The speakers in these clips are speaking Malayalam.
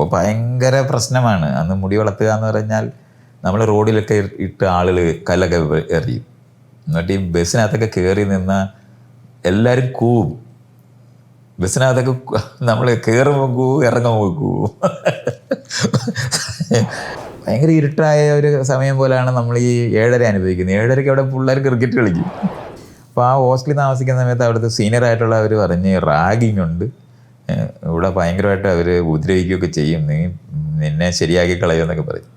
അപ്പോൾ ഭയങ്കര പ്രശ്നമാണ്. അന്ന് മുടി വളർത്തുക എന്ന് പറഞ്ഞാൽ നമ്മൾ റോഡിലൊക്കെ ഇട്ട് ആളുകൾ കല്ലൊക്കെ എറിയും. എന്നിട്ട് ഈ ബസ്സിനകത്തൊക്കെ കയറി നിന്ന എല്ലാവരും കൂവും. ബസ്സിനകത്തൊക്കെ നമ്മൾ കയറുമ്പോൾ കൂ ഇറങ്ങുമ്പോൾ കൂവും. ഭയങ്കര ഇരുട്ടായ ഒരു സമയം പോലെയാണ് നമ്മൾ ഈ ഏഴര അനുഭവിക്കുന്നത്. ഏഴരയ്ക്ക് അവിടെ പിള്ളേർ ക്രിക്കറ്റ് കളിക്കും. അപ്പോൾ ആ ഹോസ്റ്റലിൽ താമസിക്കുന്ന സമയത്ത് അവിടുത്തെ സീനിയർ ആയിട്ടുള്ള അവർ പറഞ്ഞ് റാഗിങ് ഉണ്ട് ഇവിടെ ഭയങ്കരമായിട്ട് അവർ ഉപദ്രവിക്കുകയൊക്കെ ചെയ്യും. നീ നിന്നെ ശരിയാക്കി കളയുമെന്നൊക്കെ പറയും.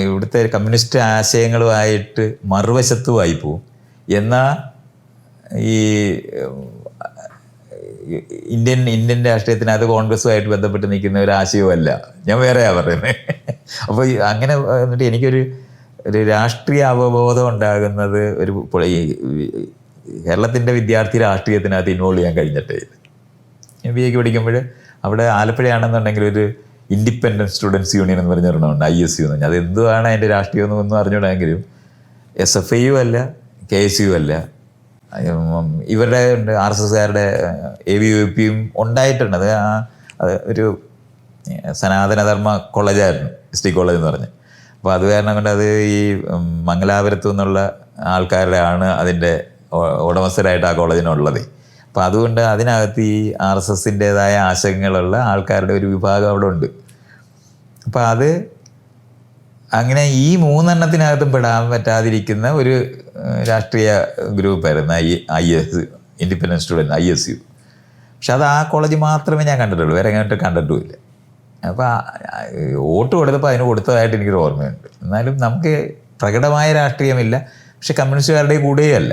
ഇവിടുത്തെ കമ്മ്യൂണിസ്റ്റ് ആശയങ്ങളുമായിട്ട് മറുവശത്തുമായി പോവും. എന്നാൽ ഈ ഇന്ത്യൻ ഇന്ത്യൻ രാഷ്ട്രീയത്തിന് അത് കോൺഗ്രസുമായിട്ട് ബന്ധപ്പെട്ട് നിൽക്കുന്ന ഒരു ആശയവുമല്ല ഞാൻ വേറെയാ പറയുന്നത് അപ്പോൾ അങ്ങനെ എന്നിട്ട് എനിക്കൊരു ഒരു രാഷ്ട്രീയ അവബോധം ഉണ്ടാകുന്നത് ഒരു കേരളത്തിന്റെ വിദ്യാർത്ഥി രാഷ്ട്രീയത്തിനകത്ത് ഇൻവോൾവ് ചെയ്യാൻ കഴിഞ്ഞിട്ടേ എം ബി എക്ക് പഠിക്കുമ്പോൾ അവിടെ ആലപ്പുഴയാണെന്നുണ്ടെങ്കിൽ ഒരു ഇൻഡിപെൻഡന്റ് സ്റ്റുഡൻസ് യൂണിയൻ എന്ന് പറഞ്ഞ ഒരെണ്ണമുണ്ട് ഐ എസ് യു എന്ന് പറഞ്ഞാൽ അത് എന്തുവാണ് അതിന്റെ രാഷ്ട്രീയം എന്നൊന്നും അറിഞ്ഞൂടെങ്കിലും എസ് എഫ് ഐ യു അല്ല കെ എസ് യു അല്ല ഇവരുടെ ഉണ്ട് ആർ എസ് എസ്കാരുടെ എ വി യു പിയും ഉണ്ടായിട്ടുണ്ട്. അത് ആ ഒരു സനാതനധർമ്മ കോളേജായിരുന്നു എസ് ടി കോളേജ് എന്ന് പറഞ്ഞ്. അപ്പോൾ അത് കാരണം കൊണ്ട് അത് ഈ മംഗലാപുരത്തു നിന്നുള്ള ആൾക്കാരുടെ ആണ് അതിന്റെ ഉടമസ്ഥരായിട്ട് ആ കോളേജിനുള്ളത്. അപ്പോൾ അതുകൊണ്ട് അതിനകത്ത് ഈ ആർ എസ് എസിന്റെതായ ആശങ്കകളുള്ള ആൾക്കാരുടെ ഒരു വിഭാഗം അവിടെ ഉണ്ട്. അപ്പോൾ അത് അങ്ങനെ ഈ മൂന്നെണ്ണത്തിനകത്തും പെടാൻ പറ്റാതിരിക്കുന്ന ഒരു രാഷ്ട്രീയ ഗ്രൂപ്പായിരുന്നു I I S independent student I S U. പക്ഷെ അത് ആ കോളേജ് മാത്രമേ ഞാൻ കണ്ടിട്ടുള്ളൂ വേറെ എങ്ങോട്ട് കണ്ടിട്ടുമില്ല. അപ്പോൾ വോട്ട് കൊടുത്തപ്പോൾ അതിന് കൊടുത്തതായിട്ട് എനിക്കൊരു ഓർമ്മയുണ്ട്. എന്നാലും നമുക്ക് പ്രകടമായ രാഷ്ട്രീയമില്ല പക്ഷെ കമ്മ്യൂണിസ്റ്റുകാരുടെ കൂടെയല്ല.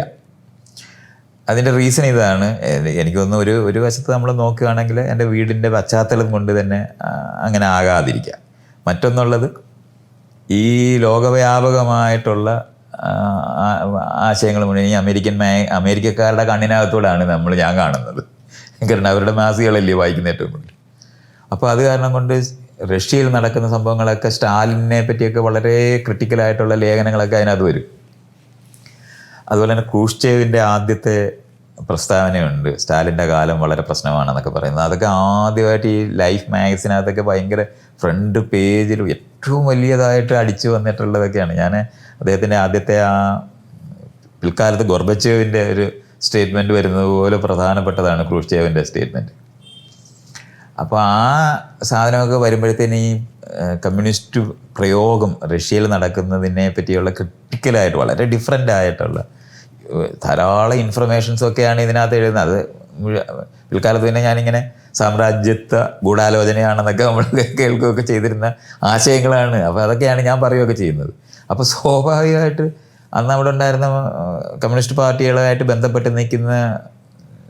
അതിന്റെ റീസൺ ഇതാണ്. എനിക്ക് തോന്നുന്നു ഒരു ഒരു വശത്ത് നമ്മൾ നോക്കുകയാണെങ്കിൽ എന്റെ വീടിന്റെ പശ്ചാത്തലം കൊണ്ട് തന്നെ അങ്ങനെ ആകാതിരിക്കാം മറ്റൊന്നുള്ളത് ഈ ലോകവ്യാപകമായിട്ടുള്ള ആശയങ്ങൾ മുഴുവൻ ഈ അമേരിക്കൻ മേ അമേരിക്കക്കാരുടെ കണ്ണിനകത്തോടാണ് നമ്മൾ ഞാൻ കാണുന്നത്. കാരണം അവരുടെ മാസികളല്ലേ വായിക്കുന്ന ഏറ്റവും കൂടുതൽ. അപ്പോൾ അത് കാരണം കൊണ്ട് റഷ്യയിൽ നടക്കുന്ന സംഭവങ്ങളൊക്കെ സ്റ്റാലിനെ പറ്റിയൊക്കെ വളരെ ക്രിട്ടിക്കലായിട്ടുള്ള ലേഖനങ്ങളൊക്കെ അതിനകത്ത് വരും. അതുപോലെ തന്നെ ക്രൂഷ്ചേവിന്റെ ആദ്യത്തെ പ്രസ്താവനയുണ്ട്. സ്റ്റാലിന്റെ കാലം വളരെ പ്രശ്നമാണെന്നൊക്കെ പറയുന്നത്. അതൊക്കെ ആദ്യമായിട്ട് ഈ ലൈഫ് മാഗസിനകത്തൊക്കെ ഭയങ്കര ഫ്രണ്ട് പേജിൽ ഏറ്റവും വലിയതായിട്ട് അടിച്ചു വന്നിട്ടുള്ളതൊക്കെയാണ്. ഞാൻ അദ്ദേഹത്തിന്റെ ആദ്യത്തെ ആ പിൽക്കാലത്ത് ഗോർബച്ചേവിന്റെ ഒരു സ്റ്റേറ്റ്മെന്റ് വരുന്നത് പോലെ പ്രധാനപ്പെട്ടതാണ് ക്രൂഷ്ചേവിന്റെ സ്റ്റേറ്റ്മെന്റ് അപ്പോൾ ആ സാധനമൊക്കെ വരുമ്പോഴത്തേന് ഈ കമ്മ്യൂണിസ്റ്റ് പ്രയോഗം റഷ്യയിൽ നടക്കുന്നതിനെ പറ്റിയുള്ള ക്രിട്ടിക്കലായിട്ട് വളരെ ഡിഫറെന്റ് ആയിട്ടുള്ള ധാരാളം ഇൻഫർമേഷൻസ് ഒക്കെയാണ് ഇതിനകത്ത് എഴുതുന്നത്. പിൽക്കാലത്ത് പിന്നെ ഞാനിങ്ങനെ സാമ്രാജ്യത്വ ഗൂഢാലോചനയാണെന്നൊക്കെ നമ്മൾ കേൾക്കുകയൊക്കെ ചെയ്തിരുന്ന ആശയങ്ങളാണ്. അപ്പോൾ അതൊക്കെയാണ് ഞാൻ പറയുകയൊക്കെ ചെയ്യുന്നത്. അപ്പോൾ സ്വാഭാവികമായിട്ട് അന്ന് അവിടെ ഉണ്ടായിരുന്ന കമ്മ്യൂണിസ്റ്റ് പാർട്ടികളുമായിട്ട് ബന്ധപ്പെട്ട് നിൽക്കുന്ന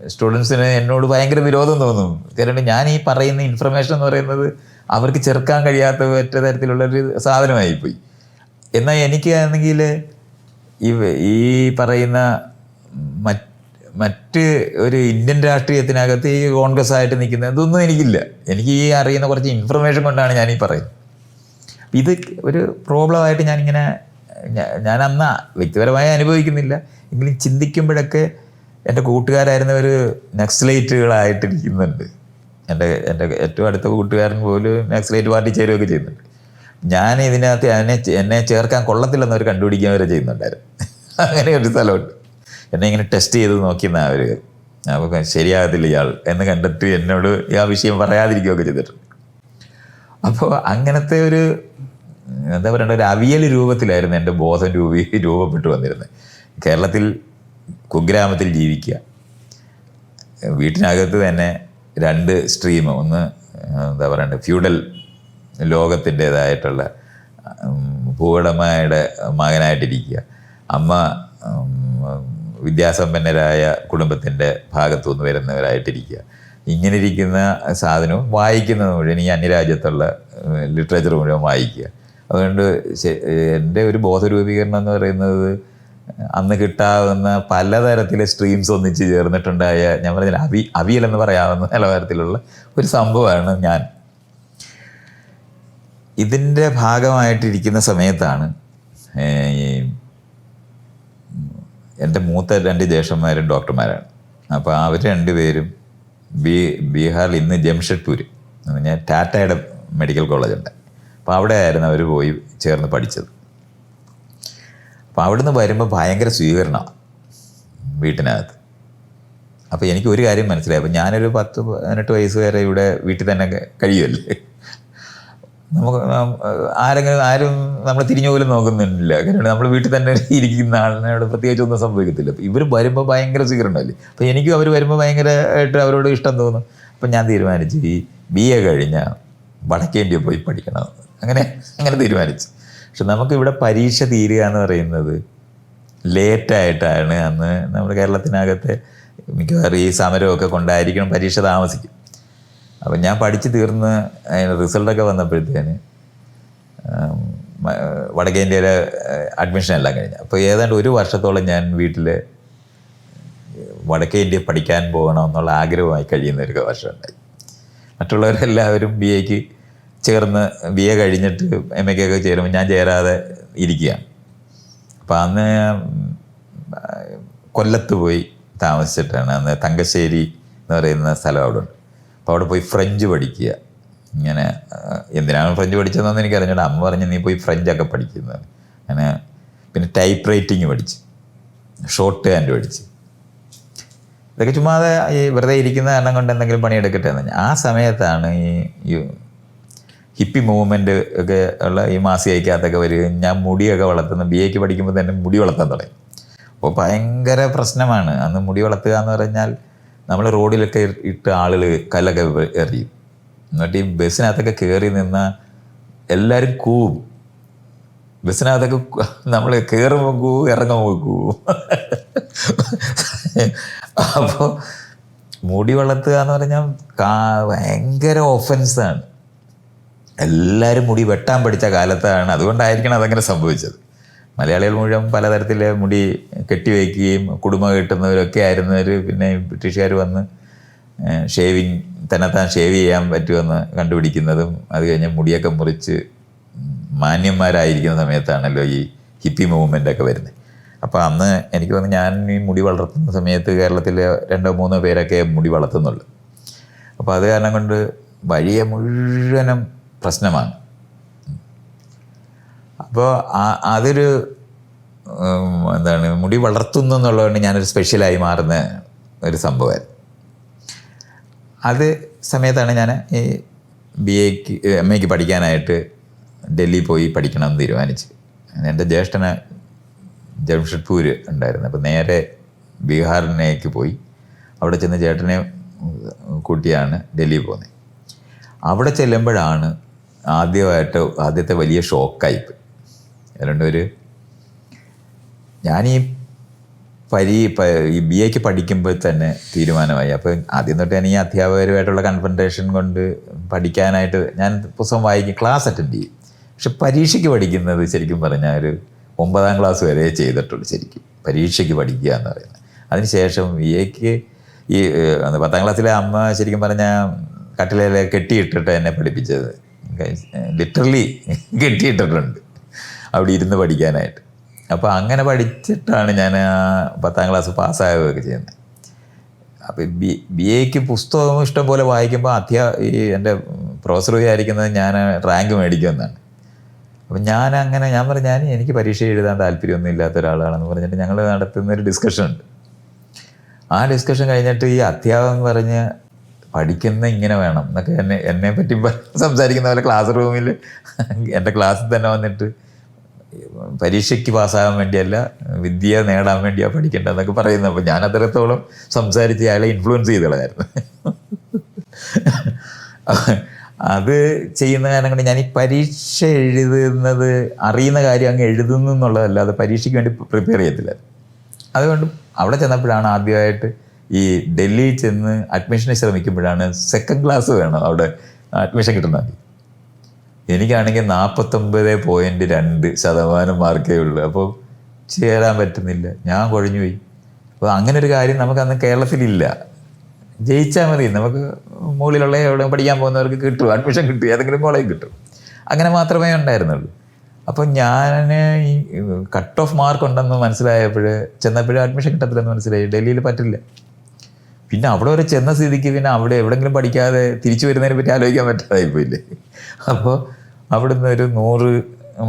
സ്റ്റുഡൻസിന് എന്നോട് ഭയങ്കര വിരോധം തോന്നും. കാരണം ഞാൻ ഈ പറയുന്ന ഇൻഫർമേഷൻ എന്ന് പറയുന്നത് അവർക്ക് ചെറുക്കാൻ കഴിയാത്ത ഒറ്റ തരത്തിലുള്ളൊരു സാധനമായിപ്പോയി. എന്നാൽ എനിക്ക് ആണെങ്കിൽ ഈ ഈ പറയുന്ന മറ്റ് ഒരു ഇന്ത്യൻ രാഷ്ട്രീയത്തിനകത്ത് ഈ കോൺഗ്രസ് ആയിട്ട് നിൽക്കുന്ന ഇതൊന്നും എനിക്കില്ല. എനിക്ക് ഈ അറിയുന്ന കുറച്ച് ഇൻഫർമേഷൻ കൊണ്ടാണ് ഞാൻ ഈ പറയുന്നത് ഇത് ഒരു പ്രോബ്ലമായിട്ട് ഞാനിങ്ങനെ ഞാൻ അന്ന് വ്യക്തിപരമായി അനുഭവിക്കുന്നില്ല. എങ്കിലും ചിന്തിക്കുമ്പോഴൊക്കെ എന്റെ കൂട്ടുകാരായിരുന്നവർ നക്സലേറ്റുകളായിട്ടിരിക്കുന്നുണ്ട് എന്റെ എന്റെ ഏറ്റവും അടുത്ത കൂട്ടുകാരൻ പോലും നക്സലേറ്റ് പാർട്ടി ചേരുകയൊക്കെ ചെയ്യുന്നുണ്ട്. ഞാൻ ഇതിനകത്ത് എന്നെ എന്നെ ചേർക്കാൻ കൊള്ളത്തില്ലെന്ന് അവർ കണ്ടുപിടിക്കാൻ വരെ ചെയ്യുന്നുണ്ടായിരുന്നു. അങ്ങനെ ഒരു സ്ഥലമുണ്ട്. എന്നെ ഇങ്ങനെ ടെസ്റ്റ് ചെയ്ത് നോക്കിയെന്നാ അവർ അപ്പോൾ ശരിയാകത്തില്ല ഇയാൾ എന്ന് കണ്ടിട്ട് എന്നോട് ആ വിഷയം പറയാതിരിക്കുകയൊക്കെ ചെയ്തിട്ടുണ്ട്. അപ്പോൾ അങ്ങനത്തെ ഒരു എന്താ പറയണ്ട ഒരു അവിയൽ രൂപത്തിലായിരുന്നു എന്റെ ബോധം രൂപീ രൂപപ്പെട്ടു വന്നിരുന്നത്. കേരളത്തിൽ കുഗ്രാമത്തിൽ ജീവിക്കുക. വീട്ടിനകത്ത് തന്നെ രണ്ട് സ്ട്രീം ഒന്ന് എന്താ പറയണ്ട ഫ്യൂഡൽ ലോകത്തിന്റേതായിട്ടുള്ള ഭൂവുടമയുടെ മകനായിട്ടിരിക്കുക. അമ്മ വിദ്യാസമ്പന്നരായ കുടുംബത്തിന്റെ ഭാഗത്തുനിന്ന് വരുന്നവരായിട്ടിരിക്കുക. ഇങ്ങനെ ഇരിക്കുന്ന സാധനവും വായിക്കുന്നത് മുഴുവൻ ഈ അന്യരാജ്യത്തുള്ള ലിറ്ററേച്ചർ മുഴുവൻ വായിക്കുക. അതുകൊണ്ട് എന്റെ ഒരു ബോധരൂപീകരണം എന്ന് പറയുന്നത് അന്ന് കിട്ടാവുന്ന പലതരത്തിലെ സ്ട്രീംസ് ഒന്നിച്ച് ചേർന്നിട്ടുണ്ടായ ഞാൻ പറഞ്ഞില്ല അവി അവിയൽ എന്ന് പറയാവുന്ന നിലവാരത്തിലുള്ള ഒരു സംഭവമാണ് ഞാൻ ഇതിന്റെ ഭാഗമായിട്ടിരിക്കുന്ന സമയത്താണ് എന്റെ മൂത്ത രണ്ട് ജ്യേഷ്ഠന്മാരും ഡോക്ടർമാരാണ്. അപ്പോൾ അവർ രണ്ടുപേരും ബി ബീഹാറിൽ ഇന്ന് ജംഷഡ്പൂർ എന്ന് പറഞ്ഞാൽ ടാറ്റയുടെ മെഡിക്കൽ കോളേജ് ഉണ്ട് അപ്പോൾ അവിടെ ആയിരുന്നു അവർ പോയി ചേർന്ന് പഠിച്ചത്. അപ്പോൾ അവിടുന്ന് വരുമ്പോൾ ഭയങ്കര സ്വീകരണമാണ് വീട്ടിനകത്ത്. അപ്പോൾ എനിക്ക് ഒരു കാര്യം മനസ്സിലായി അപ്പോൾ ഞാനൊരു പത്ത് പതിനെട്ട് വയസ്സ് വരെ ഇവിടെ വീട്ടിൽ തന്നെ കഴിയുമല്ലേ? നമുക്ക് ആരെങ്കിലും ആരും നമ്മൾ തിരിഞ്ഞു പോലും നോക്കുന്നില്ല. കാരണം നമ്മൾ വീട്ടിൽ തന്നെ ഇരിക്കുന്ന ആളിനോട് പ്രത്യേകിച്ച് ഒന്നും സംഭവിക്കത്തില്ല. ഇവർ വരുമ്പോൾ ഭയങ്കര സ്വീകരണമല്ലേ? അപ്പോൾ എനിക്കും അവർ വരുമ്പോൾ ഭയങ്കരമായിട്ട് അവരോട് ഇഷ്ടം തോന്നും. അപ്പം ഞാൻ തീരുമാനിച്ചു ഈ ബി എ കഴിഞ്ഞാൽ വടക്കേണ്ടി പോയി പഠിക്കണം. അങ്ങനെ അങ്ങനെ തീരുമാനിച്ചു. പക്ഷെ നമുക്കിവിടെ പരീക്ഷ തീരുക എന്ന് പറയുന്നത് ലേറ്റായിട്ടാണ്. അന്ന് നമ്മുടെ കേരളത്തിനകത്തെ മിക്കവാറും ഈ സമരമൊക്കെ കൊണ്ടായിരിക്കണം പരീക്ഷ താമസിക്കും. അപ്പം ഞാൻ പഠിച്ച് തീർന്ന് അതിന് റിസൾട്ടൊക്കെ വന്നപ്പോഴത്തേന് വടക്കേ ഇന്ത്യയിലെ അഡ്മിഷൻ എല്ലാം കഴിഞ്ഞു. അപ്പോൾ ഏതാണ്ട് ഒരു വർഷത്തോളം ഞാൻ വീട്ടിൽ വടക്കേ ഇന്ത്യ പഠിക്കാൻ പോകണം എന്നുള്ള ആഗ്രഹമായി കഴിയുന്ന ഒരു വർഷമുണ്ടായി. മറ്റുള്ളവരെല്ലാവരും ബി എക്ക് ചേർന്ന് ബി എ കഴിഞ്ഞിട്ട് എം എക്കൊക്കെ ചേരുമ്പോൾ ഞാൻ ചേരാതെ ഇരിക്കുകയാണ്. അപ്പം അന്ന് കൊല്ലത്ത് പോയി താമസിച്ചിട്ടാണ്. അന്ന് തങ്കശ്ശേരി എന്ന് പറയുന്ന സ്ഥലം അവിടെ ഉണ്ട്. അപ്പോൾ അവിടെ പോയി ഫ്രഞ്ച് പഠിക്കുക. ഇങ്ങനെ എന്തിനാണ് ഫ്രഞ്ച് പഠിച്ചതെന്നൊന്നും എനിക്ക് അറിഞ്ഞൂടാ. അമ്മ പറഞ്ഞ് നീ പോയി ഫ്രഞ്ചൊക്കെ പഠിക്കുന്നത് അങ്ങനെ പിന്നെ ടൈപ്പ് റൈറ്റിങ് പഠിച്ച്. ഷോർട്ട് ഹാൻഡ് പഠിച്ച്. ഇതൊക്കെ ചുമ്മാതെ ഈ വെറുതെ ഇരിക്കുന്ന കാരണം കൊണ്ട് എന്തെങ്കിലും പണിയെടുക്കട്ടെ എന്ന്. ആ സമയത്താണ് ഈ ഹിപ്പി മൂവ്മെന്റ് ഒക്കെ ഉള്ള ഈ മാസികയ്ക്കകത്തൊക്കെ വരികയും ഞാൻ മുടിയൊക്കെ വളർത്തുന്ന. ബി എക്ക് പഠിക്കുമ്പോൾ തന്നെ മുടി വളർത്താൻ തുടങ്ങി. അപ്പോൾ ഭയങ്കര പ്രശ്നമാണ്. അന്ന് മുടി വളർത്തുക എന്ന് പറഞ്ഞാൽ നമ്മൾ റോഡിലൊക്കെ ഇട്ട് ആളുകൾ കല്ലൊക്കെ എറിയും. എന്നിട്ട് ഈ ബസ്സിനകത്തൊക്കെ കയറി നിന്ന എല്ലാവരും കൂവും. ബസ്സിനകത്തൊക്കെ നമ്മൾ കയറുമ്പോൾ കൂവും ഇറങ്ങുമ്പോൾ കൂവും. അപ്പോൾ മുടി വളർത്തുക എന്ന് പറഞ്ഞാൽ ഭയങ്കര ഒഫൻസാണ് എല്ലാവരും മുടി വെട്ടാൻ പഠിച്ച കാലത്താണ് അതുകൊണ്ടായിരിക്കണം അതങ്ങനെ സംഭവിച്ചത്. മലയാളികൾ മുഴുവൻ പലതരത്തിൽ മുടി കെട്ടിവെക്കുകയും കുടുംബം കെട്ടുന്നവരൊക്കെ ആയിരുന്നവർ പിന്നെ ബ്രിട്ടീഷുകാർ വന്ന് ഷേവിങ് തന്നെത്താൻ ഷേവ് ചെയ്യാൻ പറ്റുമെന്ന് കണ്ടുപിടിക്കുന്നതും അത് കഴിഞ്ഞ് മുടിയൊക്കെ മുറിച്ച് മാന്യന്മാരായിരിക്കുന്ന സമയത്താണല്ലോ ഈ ഹിപ്പി മൂവ്മെന്റ് ഒക്കെ വരുന്നത്. അപ്പോൾ അന്ന് എനിക്ക് തോന്നുന്നു ഞാൻ ഈ മുടി വളർത്തുന്ന സമയത്ത് കേരളത്തിൽ രണ്ടോ മൂന്നോ പേരൊക്കെ മുടി വളർത്തുന്നുള്ളൂ. അപ്പോൾ അത് കാരണം കൊണ്ട് വഴിയെ മുഴുവനും പ്രശ്നമാണ്. അപ്പോൾ അതൊരു എന്താണ് മുടി വളർത്തുന്നു എന്നുള്ളതുകൊണ്ട് ഞാനൊരു സ്പെഷ്യലായി മാറുന്ന ഒരു സംഭവമായിരുന്നു. അത് സമയത്താണ് ഞാൻ ഈ ബി എക്ക് എം എക്ക് പഠിക്കാനായിട്ട് ഡൽഹി പോയി പഠിക്കണമെന്ന് തീരുമാനിച്ച്. എന്റെ ജ്യേഷ്ഠന് ജംഷഡ്പൂർ ഉണ്ടായിരുന്നു. അപ്പോൾ നേരെ ബീഹാറിനേക്ക് പോയി. അവിടെ ചെന്ന് ചേട്ടനെ കൂട്ടിയാണ് ഡൽഹി പോകുന്നത്. അവിടെ ചെല്ലുമ്പോഴാണ് ആദ്യമായിട്ട് ആദ്യത്തെ വലിയ ഷോക്കായിപ്പോയി ഒരു ഞാനീ പരി ഈ ബി എക്ക് പഠിക്കുമ്പോൾ തന്നെ തീരുമാനമായി. അപ്പോൾ ആദ്യം തൊട്ട് ഞാൻ ഈ അധ്യാപകരുമായിട്ടുള്ള കൺഫൺട്രേഷൻ കൊണ്ട് പഠിക്കാനായിട്ട് ഞാൻ പുസ്തകം വായിക്കും ക്ലാസ് അറ്റൻഡ് ചെയ്യും. പക്ഷെ പരീക്ഷയ്ക്ക് പഠിക്കുന്നത് ശരിക്കും പറഞ്ഞാൽ ഒരു ഒമ്പതാം ക്ലാസ് വരെ ചെയ്തിട്ടുള്ളൂ ശരിക്കും. പരീക്ഷയ്ക്ക് പഠിക്കുക എന്ന് പറയുന്നത്. അതിനുശേഷം ബി എക്ക് ഈ പത്താം ക്ലാസ്സിലെ അമ്മ ശരിക്കും പറഞ്ഞാൽ കട്ടിലയിൽ കെട്ടിയിട്ടിട്ട് എന്നെ പഠിപ്പിച്ചത്. ലിറ്ററലി കെട്ടിയിട്ടിട്ടുണ്ട്. അവിടെ ഇരുന്ന് പഠിക്കാനായിട്ട്. അപ്പോൾ അങ്ങനെ പഠിച്ചിട്ടാണ് ഞാൻ പത്താം ക്ലാസ് പാസ്സാവുകയൊക്കെ ചെയ്യുന്നത്. അപ്പോൾ ബി ബി എക്ക് പുസ്തകം ഇഷ്ടം പോലെ വായിക്കുമ്പോൾ അധ്യാ ഈ എന്റെ പ്രൊഫസർ വിചാരിക്കുന്നത് ഞാൻ റാങ്ക് മേടിക്കുമെന്നാണ്. അപ്പം ഞാൻ അങ്ങനെ ഞാൻ പറഞ്ഞു ഞാൻ എനിക്ക് പരീക്ഷ എഴുതാൻ താല്പര്യമൊന്നും ഇല്ലാത്ത ഒരാളാണെന്ന് പറഞ്ഞിട്ട് ഞങ്ങൾ നടത്തുന്ന ഒരു ഡിസ്കഷൻ ഉണ്ട്. ആ ഡിസ്കഷൻ കഴിഞ്ഞിട്ട് ഈ അധ്യാപകൻ പറഞ്ഞ് പഠിക്കുന്ന ഇങ്ങനെ വേണം എന്നൊക്കെ എന്നെ എന്നെ പറ്റി സംസാരിക്കുന്ന പോലെ ക്ലാസ് റൂമിൽ എന്റെ ക്ലാസ്സിൽ തന്നെ വന്നിട്ട് പരീക്ഷയ്ക്ക് പാസ്സാകാൻ വേണ്ടിയല്ല വിദ്യ നേടാൻ വേണ്ടിയാണ് പഠിക്കേണ്ടതെന്നൊക്കെ പറയുന്നത്. അപ്പോൾ ഞാൻ അത്രത്തോളം സംസാരിച്ച് അയാളെ ഇൻഫ്ലുവൻസ് ചെയ്തുള്ളതായിരുന്നു അത് ചെയ്യുന്ന കാരണം കൊണ്ട് ഞാൻ ഈ പരീക്ഷ എഴുതുന്നത് അറിയുന്ന കാര്യം അങ്ങ് എഴുതുന്നു എന്നുള്ളതല്ലാതെ പരീക്ഷയ്ക്ക് വേണ്ടി പ്രിപ്പയർ ചെയ്യത്തില്ല. അതുകൊണ്ട് അവിടെ ചെന്നപ്പോഴാണ് ആദ്യമായിട്ട് ഈ ഡൽഹിയിൽ ചെന്ന് അഡ്മിഷന് ശ്രമിക്കുമ്പോഴാണ് സെക്കൻഡ് ക്ലാസ് വേണം അവിടെ അഡ്മിഷൻ കിട്ടണമെങ്കിൽ എനിക്കാണെങ്കിൽ നാൽപ്പത്തൊമ്പത് പോയിന്റ് രണ്ട് ശതമാനം മാർക്കേ ഉള്ളൂ. അപ്പോൾ ചേരാൻ പറ്റുന്നില്ല. ഞാൻ കുഴഞ്ഞു പോയി. അപ്പോൾ അങ്ങനെ ഒരു കാര്യം നമുക്ക് അന്ന് കേരളത്തിലില്ല. ജയിച്ചാൽ മതി. നമുക്ക് മുകളിലുള്ള എവിടെ പഠിക്കാൻ പോകുന്നവർക്ക് കിട്ടും. അഡ്മിഷൻ കിട്ടും. ഏതെങ്കിലും കോളേജ് കിട്ടും. അങ്ങനെ മാത്രമേ ഉണ്ടായിരുന്നുള്ളൂ. അപ്പോൾ ഞാൻ ഈ കട്ട് ഓഫ് മാർക്ക് ഉണ്ടെന്ന് മനസ്സിലായപ്പോൾ ചെന്നപ്പോഴും അഡ്മിഷൻ കിട്ടത്തില്ലെന്ന് മനസ്സിലായി. ഡൽഹിയിൽ പറ്റില്ല. പിന്നെ അവിടെ വരെ ചെന്ന സ്ഥിതിക്ക് പിന്നെ അവിടെ എവിടെങ്കിലും പഠിക്കാതെ തിരിച്ചു വരുന്നതിനെ പറ്റി ആലോചിക്കാൻ പറ്റാതായിപ്പോയില്ലേ. അപ്പോൾ അവിടുന്ന് ഒരു നൂറ്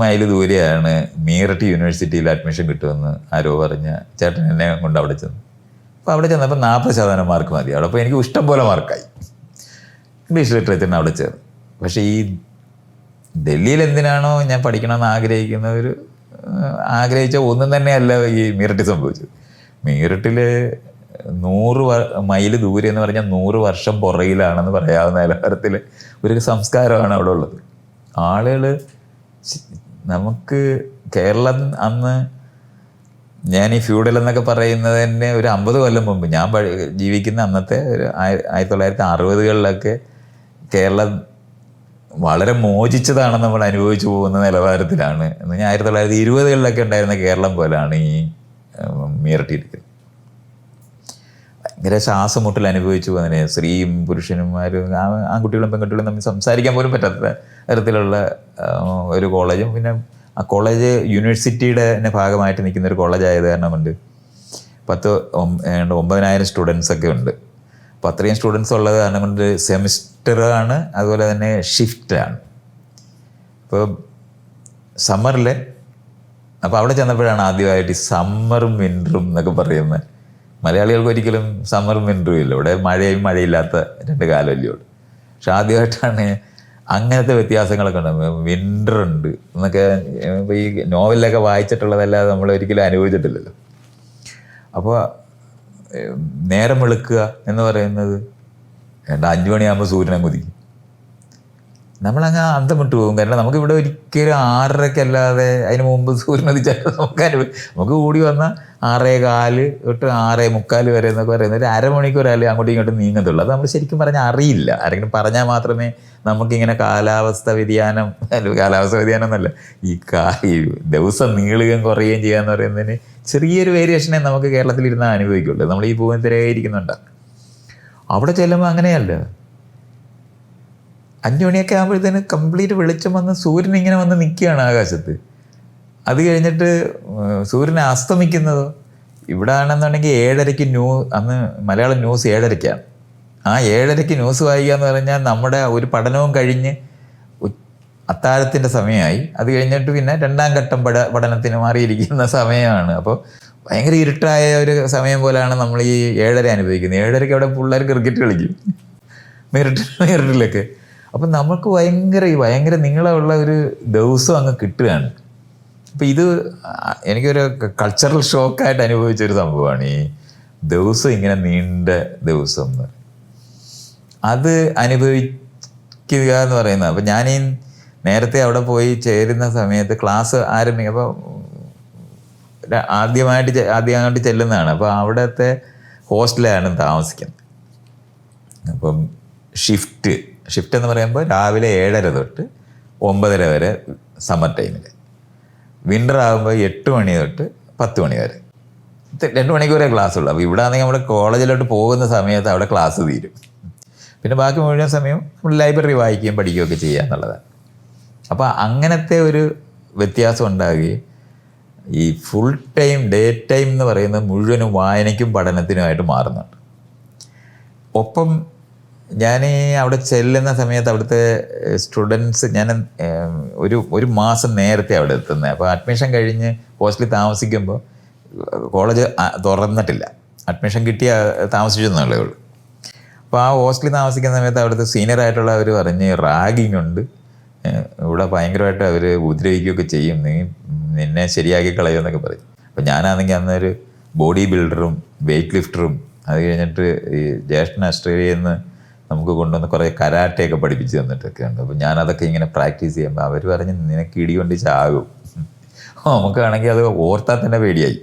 മൈൽ ദൂരെയാണ് മീററ്റ് യൂണിവേഴ്സിറ്റിയിൽ അഡ്മിഷൻ കിട്ടുമെന്ന് ആരോ പറഞ്ഞ ചേട്ടൻ എന്നെ കൊണ്ട് അവിടെ ചെന്നു. അപ്പോൾ അവിടെ ചെന്നപ്പോൾ നാൽപ്പത് ശതമാനം മാർക്ക് മതി. അവിടെ അപ്പോൾ എനിക്ക് ഇഷ്ടം പോലെ മാർക്കായി ഇംഗ്ലീഷ് ലിറ്ററേച്ചറിന് അവിടെ ചേർന്നു. പക്ഷേ ഈ ഡൽഹിയിൽ എന്തിനാണോ ഞാൻ പഠിക്കണമെന്ന് ആഗ്രഹിക്കുന്ന ഒരു ആഗ്രഹിച്ച ഒന്നും തന്നെയല്ല ഈ മീററ്റ് സംഭവിച്ചത്. മീററ്റിൽ നൂറ് മൈൽ ദൂരെ എന്ന് പറഞ്ഞാൽ നൂറ് വർഷം പുറകിലാണെന്ന് പറയാവുന്ന നിലവാരത്തിൽ ഒരു സംസ്കാരമാണ് അവിടെ ഉള്ളത്. ആളുകൾ നമുക്ക് കേരളം അന്ന് ഞാൻ ഈ ഫ്യൂഡൽ എന്നൊക്കെ പറയുന്നത് തന്നെ ഒരു അമ്പത് കൊല്ലം മുമ്പ് ഞാൻ ജീവിക്കുന്ന അന്നത്തെ ഒരു ആയി- ആയിരത്തി തൊള്ളായിരത്തി അറുപതുകളിലൊക്കെ കേരളം വളരെ മോചിച്ചതാണ് നമ്മൾ അനുഭവിച്ചു പോകുന്ന നിലവാരത്തിലാണ്. എന്ന് ഞാൻ ആയിരത്തി തൊള്ളായിരത്തി ഇരുപതുകളിലൊക്കെ ഉണ്ടായിരുന്ന കേരളം പോലാണ് ഈ മീറട്ടിയിരിക്കുന്നത് ഭയങ്കര ശ്വാസമുട്ടൽ അനുഭവിച്ചു അതിനെ സ്ത്രീയും പുരുഷന്മാരും ആ- ആൺകുട്ടികളും പെൺകുട്ടികളും തമ്മിൽ സംസാരിക്കാൻ പോലും പറ്റാത്ത തരത്തിലുള്ള ഒരു കോളേജും. പിന്നെ ആ കോളേജ് യൂണിവേഴ്സിറ്റിയുടെ തന്നെ ഭാഗമായിട്ട് നിൽക്കുന്ന ഒരു കോളേജ് ആയത് കാരണം കൊണ്ട് പത്ത് ഒമ്പതിനായിരം സ്റ്റുഡൻസ് ഒക്കെ ഉണ്ട്. അപ്പോൾ അത്രയും സ്റ്റുഡൻസ് ഉള്ളത് കാരണം കൊണ്ട് സെമിസ്റ്റർ ആണ് അതുപോലെ തന്നെ ഷിഫ്റ്റാണ്. ആണ് ഇപ്പോൾ സമ്മറിൽ അപ്പോൾ അവിടെ ചെന്നപ്പോഴാണ് ആദ്യമായിട്ട് സമ്മറും വിന്ററും എന്നൊക്കെ പറയുന്നത്. മലയാളികൾക്ക് ഒരിക്കലും സമ്മറും വിന്ററും ഇല്ല. ഇവിടെ മഴയും മഴയില്ലാത്ത രണ്ട് കാലമല്ലേ ഉള്ളൂ പക്ഷെ ആദ്യമായിട്ടാണ് അങ്ങനത്തെ വ്യത്യാസങ്ങളൊക്കെ ഉണ്ട്. വിന്റർ ഉണ്ട് എന്നൊക്കെ ഈ നോവലിലൊക്കെ വായിച്ചിട്ടുള്ളതല്ലാതെ നമ്മൾ ഒരിക്കലും അനുഭവിച്ചിട്ടില്ലല്ലോ. അപ്പോൾ നേരം വെളുക്കുക എന്ന് പറയുന്നത് രണ്ട് അഞ്ചു മണിയാകുമ്പോൾ സൂര്യനെ കുതിക്കും. നമ്മളങ്ങ് അന്തം വിട്ടു പോകും. കാരണം നമുക്കിവിടെ ഒരിക്കലും ആറരക്കല്ലാതെ അതിന് മുമ്പ് സൂര്യൻ ഉദിച്ചാൽ നമുക്ക് അനുഭവം നമുക്ക് കൂടി വന്ന ആറേ കാൽ തൊട്ട് ആറേ മുക്കാൽ വരെ എന്നൊക്കെ പറയുന്നത് ഒരു അരമണിക്കൂറല്ലേ അങ്ങോട്ടും ഇങ്ങോട്ടും നീങ്ങത്തുള്ളൂ. അത് നമ്മൾ ശരിക്കും പറഞ്ഞാൽ അറിയില്ല. ആരെങ്കിലും പറഞ്ഞാൽ മാത്രമേ നമുക്കിങ്ങനെ കാലാവസ്ഥ വ്യതിയാനം കാലാവസ്ഥ വ്യതിയാനം എന്നല്ല ഈ കാ ദിവസം നീളുകയും കുറയുകയും ചെയ്യാന്ന് പറയുന്നതിന് ചെറിയൊരു വേരിയേഷനെ നമുക്ക് കേരളത്തിൽ ഇരുന്നാൽ അനുഭവിക്കുള്ളൂ. നമ്മൾ ഈ ഭൂമി തിരയായിരിക്കുന്നുണ്ട് അവിടെ ചെല്ലുമ്പോൾ അങ്ങനെയല്ല. അഞ്ചു മണിയൊക്കെ ആകുമ്പോഴത്തേന് കംപ്ലീറ്റ് വെളിച്ചം വന്ന് സൂര്യൻ ഇങ്ങനെ വന്ന് നിൽക്കുകയാണ് ആകാശത്ത്. അത് കഴിഞ്ഞിട്ട് സൂര്യൻ അസ്തമിക്കുന്നതോ? ഇവിടെ ആണെന്നുണ്ടെങ്കിൽ ഏഴരയ്ക്ക് ന്യൂ അന്ന് മലയാളം ന്യൂസ് ഏഴരയ്ക്കാണ്. ആ ഏഴരയ്ക്ക് ന്യൂസ് വായിക്കുക എന്ന് പറഞ്ഞാൽ നമ്മുടെ ഒരു പഠനവും കഴിഞ്ഞ് അത്താഴത്തിന്റെ സമയമായി. അത് കഴിഞ്ഞിട്ട് പിന്നെ രണ്ടാം ഘട്ടം പഠ പഠനത്തിന് മാറിയിരിക്കുന്ന സമയമാണ്. അപ്പോൾ ഭയങ്കര ഇരുട്ടായ ഒരു സമയം പോലെയാണ് നമ്മൾ ഈ ഏഴര അനുഭവിക്കുന്നത്. ഏഴരയ്ക്ക് അവിടെ പിള്ളേർ ക്രിക്കറ്റ് കളിക്കും. മെറിറ്റ് മെറിറ്റിലൊക്കെ അപ്പം നമുക്ക് ഭയങ്കര ഈ ഭയങ്കര നിങ്ങളുള്ള ഒരു ദിവസം അങ്ങ് കിട്ടുകയാണ്. അപ്പം ഇത് എനിക്കൊരു കൾച്ചറൽ ഷോക്കായിട്ട് അനുഭവിച്ച ഒരു സംഭവമാണ് ഈ ദിവസം ഇങ്ങനെ നീണ്ട ദിവസം എന്ന് അത് അനുഭവിക്കുക എന്ന് പറയുന്നത്. അപ്പം ഈ നേരത്തെ അവിടെ പോയി ചേരുന്ന സമയത്ത് ക്ലാസ് ആരംഭിക്കും അപ്പോൾ ആദ്യമായിട്ട് ആദ്യമായിട്ട് ചെല്ലുന്നതാണ്. അപ്പോൾ അവിടുത്തെ ഹോസ്റ്റലാണ് താമസിക്കുന്നത്. അപ്പം ഷിഫ്റ്റ് ഷിഫ്റ്റ് എന്ന് പറയുമ്പോൾ രാവിലെ ഏഴര തൊട്ട് ഒമ്പതര വരെ സമ്മർ ടൈമിൽ വിന്റർ ആകുമ്പോൾ എട്ട് മണി തൊട്ട് പത്ത് മണി വരെ. രണ്ട് മണിക്കൂറേ ക്ലാസ് ഉള്ളൂ. അപ്പോൾ ഇവിടെ ആണെങ്കിൽ നമ്മൾ കോളേജിലോട്ട് പോകുന്ന സമയത്ത് അവിടെ ക്ലാസ് തീരും. പിന്നെ ബാക്കി മുഴുവൻ സമയം നമ്മൾ ലൈബ്രറി വായിക്കുകയും പഠിക്കുകയൊക്കെ ചെയ്യുക എന്നുള്ളതാണ്. അപ്പോൾ അങ്ങനത്തെ ഒരു വ്യത്യാസം ഉണ്ടാകുകയും ഈ ഫുൾ ടൈം ഡേ ടൈം എന്ന് പറയുന്നത് മുഴുവനും വായനയ്ക്കും പഠനത്തിനുമായിട്ട് മാറുന്നുണ്ട്. ഒപ്പം ഞാൻ അവിടെ ചെല്ലുന്ന സമയത്ത് അവിടുത്തെ സ്റ്റുഡൻസ് ഞാൻ ഒരു ഒരു മാസം നേരത്തെ അവിടെ എത്തുന്നത് അപ്പോൾ അഡ്മിഷൻ കഴിഞ്ഞ് ഹോസ്റ്റലിൽ താമസിക്കുമ്പോൾ കോളേജ് തുറന്നിട്ടില്ല. അഡ്മിഷൻ കിട്ടിയ താമസിച്ചെന്നുള്ളേ ഉള്ളൂ. അപ്പോൾ ആ ഹോസ്റ്റലിൽ താമസിക്കുന്ന സമയത്ത് അവിടുത്തെ സീനിയർ ആയിട്ടുള്ള അവർ പറഞ്ഞ് റാഗിങ് ഉണ്ട്. ഇവിടെ ഭയങ്കരമായിട്ട് അവർ ഉപദ്രവിക്കുകയൊക്കെ ചെയ്യും. നീ നിന്നെ ശരിയാക്കി കളയുമെന്നൊക്കെ പറയും. അപ്പോൾ ഞാനാണെങ്കിൽ അന്നൊരു ബോഡി ബിൽഡറും വെയിറ്റ് ലിഫ്റ്ററും അത് കഴിഞ്ഞിട്ട് ഈ ജ്യേഷ്ഠൻ ഓസ്ട്രേലിയയിൽ നിന്ന് നമുക്ക് കൊണ്ടുവന്ന് കുറേ കരാട്ടയൊക്കെ പഠിപ്പിച്ച് തന്നിട്ടൊക്കെ ഉണ്ട്. അപ്പോൾ ഞാനതൊക്കെ ഇങ്ങനെ പ്രാക്ടീസ് ചെയ്യുമ്പോൾ അവർ പറഞ്ഞ് നിനക്ക് ഇടി കൊണ്ട് ചാകും നമുക്കാണെങ്കിൽ അത് ഓർത്താൽ തന്നെ പേടിയായി.